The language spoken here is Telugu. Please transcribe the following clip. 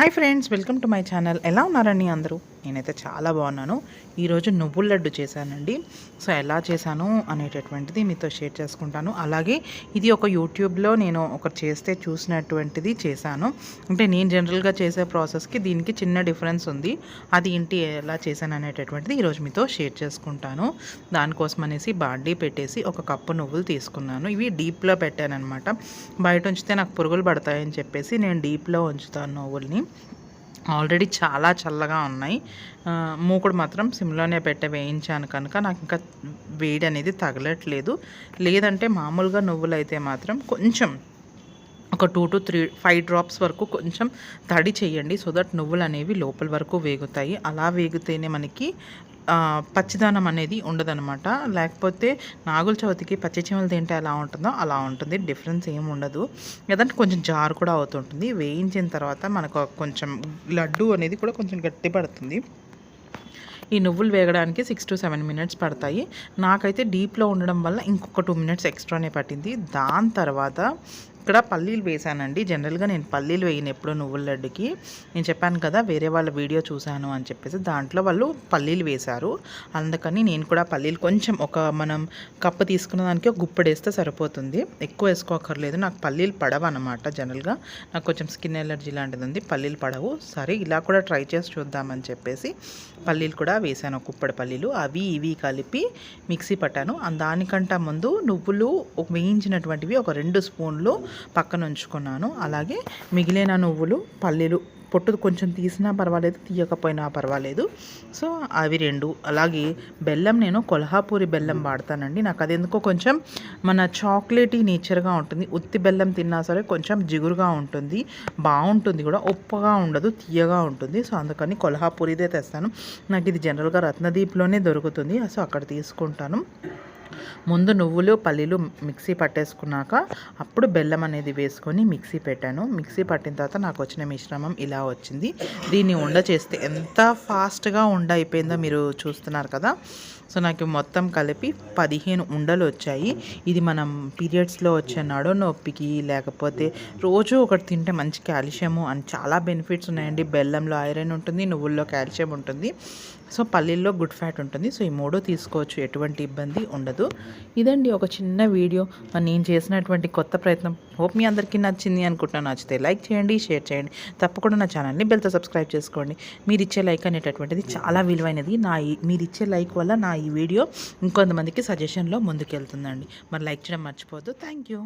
Hi friends welcome to my channel. ఎలా ఉన్నారండి అందరూ? నేనైతే చాలా బాగున్నాను. ఈరోజు నువ్వుల లడ్డు చేశానండి. సో ఎలా చేశాను అనేటటువంటిది మీతో షేర్ చేసుకుంటాను. అలాగే ఇది ఒక యూట్యూబ్లో నేను ఒక చేస్తే చూసినటువంటిది చేశాను. అంటే నేను జనరల్గా చేసే ప్రాసెస్కి దీనికి చిన్న డిఫరెన్స్ ఉంది. అది ఇంటి ఎలా చేశాను అనేటటువంటిది ఈరోజు మీతో షేర్ చేసుకుంటాను. దానికోసం అనేసి బాండీ పెట్టేసి ఒక కప్పు నువ్వులు తీసుకున్నాను. ఇవి డీప్లో పెట్టాను అనమాట బయట ఉంచితే నాకు పురుగులు పడతాయని చెప్పేసి నేను డీప్లో ఉంచుతాను నువ్వుల్ని. ఆల్రెడీ చాలా చల్లగా ఉన్నాయి. మూకుడు మాత్రం సిమ్లోనే పెట్టే వేయించాను కనుక నాకు ఇంకా వేడి అనేది తగలట్లేదు. లేదంటే మామూలుగా నువ్వులు అయితే మాత్రం కొంచెం ఒక two to three five drops వరకు కొంచెం తడి చేయండి. సో దట్ నువ్వులు అనేవి లోపల వరకు వేగుతాయి. అలా వేగితేనే మనకి పచ్చిదానం అనేది ఉండదనమాట లేకపోతే నాగుల చవితికి పచ్చి చీమలు తింటే ఎలా ఉంటుందో అలా ఉంటుంది. డిఫరెన్స్ ఏమి ఉండదు. లేదంటే కొంచెం జారు కూడా అవుతుంటుంది. వేయించిన తర్వాత మనకు కొంచెం లడ్డు అనేది కూడా కొంచెం గట్టి పడుతుంది. ఈ నువ్వులు వేగడానికి సిక్స్ టు సెవెన్ మినిట్స్ పడతాయి. నాకైతే డీప్లో ఉండడం వల్ల ఇంకొక టూ మినిట్స్ ఎక్స్ట్రానే పట్టింది. దాని తర్వాత ఇక్కడ పల్లీలు వేసానండి జనరల్గా నేను పల్లీలు వేయను ఎప్పుడు నువ్వుల లడ్డుకి. నేను చెప్పాను కదా వేరే వాళ్ళ వీడియో చూశాను అని చెప్పేసి దాంట్లో వాళ్ళు పల్లీలు వేశారు. అందుకని నేను కూడా పల్లీలు కొంచెం ఒక మనం కప్పు తీసుకున్న దానికి ఒక గుప్పడేస్తే సరిపోతుంది. ఎక్కువ వేసుకోకర్లేదు. నాకు పల్లీలు పడవు అనమాట జనరల్గా నాకు కొంచెం స్కిన్ ఎలర్జీ లాంటిది ఉంది. పల్లీలు పడవు. సరే ఇలా కూడా ట్రై చేసి చూద్దామని చెప్పేసి పల్లీలు కూడా వేసాను కుప్పడి పల్లీలు. అవి ఇవి కలిపి మిక్సీ పట్టాను. దానికంటే ముందు నువ్వులు వేయించినటువంటివి ఒక రెండు స్పూన్లు పక్కన ఉంచుకున్నాను. అలాగే మిగిలిన నువ్వులు పల్లీలు పొట్టు కొంచెం తీసినా పర్వాలేదు తీయకపోయినా పర్వాలేదు. సో అవి రెండు. అలాగే బెల్లం నేను కొల్హాపూరి బెల్లం వాడతానండి. నాకు అది ఎందుకో కొంచెం మన చాక్లెటీ నేచర్గా ఉంటుంది. ఉత్తి బెల్లం తిన్నా సరే కొంచెం జిగురుగా ఉంటుంది. బాగుంటుంది కూడా. ఉప్పగా ఉండదు తీయగా ఉంటుంది. సో అందుకని కొల్హాపూరిదే తెస్తాను. నాకు ఇది జనరల్గా రత్నదీప్లోనే దొరుకుతుంది. సో అక్కడ తీసుకుంటాను. ముందు నువ్వులు పల్లీలు మిక్సీ పట్టేసుకున్నాక అప్పుడు బెల్లం అనేది వేసుకొని మిక్సీ పెట్టాను. మిక్సీ పట్టిన తర్వాత నాకు వచ్చిన మిశ్రమం ఇలా వచ్చింది. దీన్ని ఉండ చేస్తే ఎంత ఫాస్ట్గా ఉండ అయిపోయిందో మీరు చూస్తున్నారు కదా. సో నాకు మొత్తం కలిపి పదిహేను ఉండలు వచ్చాయి. ఇది మనం పీరియడ్స్లో వచ్చే నడో నొప్పికి లేకపోతే రోజు ఒకటి తింటే మంచి కాల్షియము అని చాలా బెనిఫిట్స్ ఉన్నాయండి. బెల్లంలో ఐరన్ ఉంటుంది నువ్వుల్లో కాల్షియం ఉంటుంది. సో పల్లీల్లో గుడ్ ఫ్యాట్ ఉంటుంది. సో ఈ మూడు తీసుకోవచ్చు. ఎటువంటి ఇబ్బంది ఉండదు. ఇదండి ఒక చిన్న వీడియో. నేను చేసినటువంటి కొత్త ప్రయత్నం. హోప్ మీ అందరికీ నచ్చింది అనుకుంటున్నాను. నచ్చితే లైక్ చేయండి షేర్ చేయండి. తప్పకుండా నా ఛానల్ని బెల్తో సబ్స్క్రైబ్ చేసుకోండి. మీరు ఇచ్చే లైక్ అనేటటువంటిది చాలా విలువైనది. నా మీరు ఇచ్చే లైక్ వల్ల నా ఈ వీడియో ఇంకొంతమందికి సజెషన్లో ముందుకెళ్తుందండి. మరి లైక్ చేయడం మర్చిపోవద్దు. Thank you